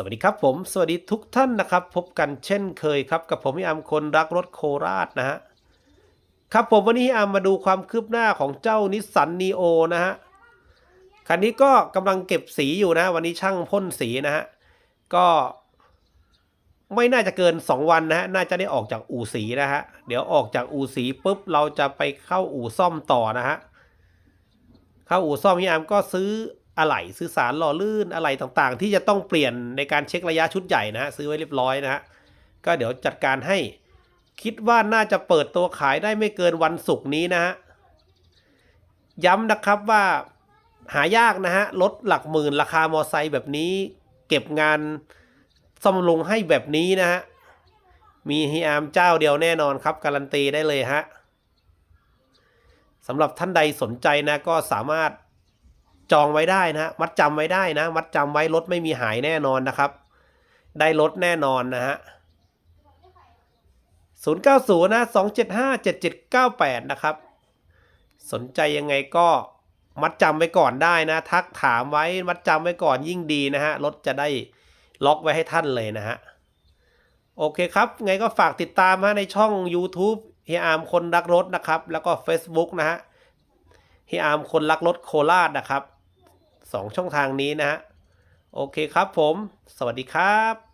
สวัสดีครับผม สวัสดีทุกท่านนะครับ พบกันเช่นเคยครับ กับผมพี่อามคนรักรถโคราชนะฮะครับผมวันนี้พี่อามมาดูความคืบหน้าของเจ้านิสสันนีโอนะฮะคันนี้ก็กำลังเก็บสีอยู่นะ วันนี้ช่างพ่นสีนะฮะก็ไม่น่าจะเกิน 2 วันนะฮะน่าจะได้ออกจากอู่สีนะฮะเดี๋ยวออกจากอู่สีปุ๊บเราจะไปเข้าอู่ซ่อมต่อนะฮะเข้าอู่ซ่อมพี่อามก็ซื้อ อะไหล่ซื้อสารหล่อลื่นอะไหล่ต่างๆ ที่จะต้องเปลี่ยนในการเช็คระยะชุดใหญ่นะฮะซื้อไว้เรียบร้อยนะฮะก็เดี๋ยวจัดการให้คิดว่าน่าจะเปิดตัวขายได้ไม่เกินวันศุกร์นี้นะฮะย้ำนะครับว่าหายากนะฮะรถหลักหมื่นราคามอไซค์แบบนี้ เก็บงานซ่อมบำรุงให้แบบนี้นะฮะมีฮีอาร์มเจ้าเดียวแน่นอนครับ การันตีได้เลยฮะสำหรับท่านใดสนใจนะก็สามารถ จองไว้ได้นะมัดจำไว้ได้นะ มัดจำไว้รถไม่มีหายแน่นอนนะครับ ได้รถแน่นอนนะฮะ090นะ275 7798นะครับ สนใจยังไงก็มัดจำไว้ก่อนได้นะ ทักถามไว้มัดจำไว้ก่อนยิ่งดีนะฮะรถจะได้ล็อกไว้ให้ท่านเลยนะฮะโอเคครับ ไงก็ฝากติดตามฮะในช่อง YouTube เฮียอาร์มคนรักรถนะครับ แล้วก็ Facebook นะฮะเฮียอาร์มคนรักรถโคราชนะครับ สองช่องทางนี้นะฮะโอเคครับผม สวัสดีครับ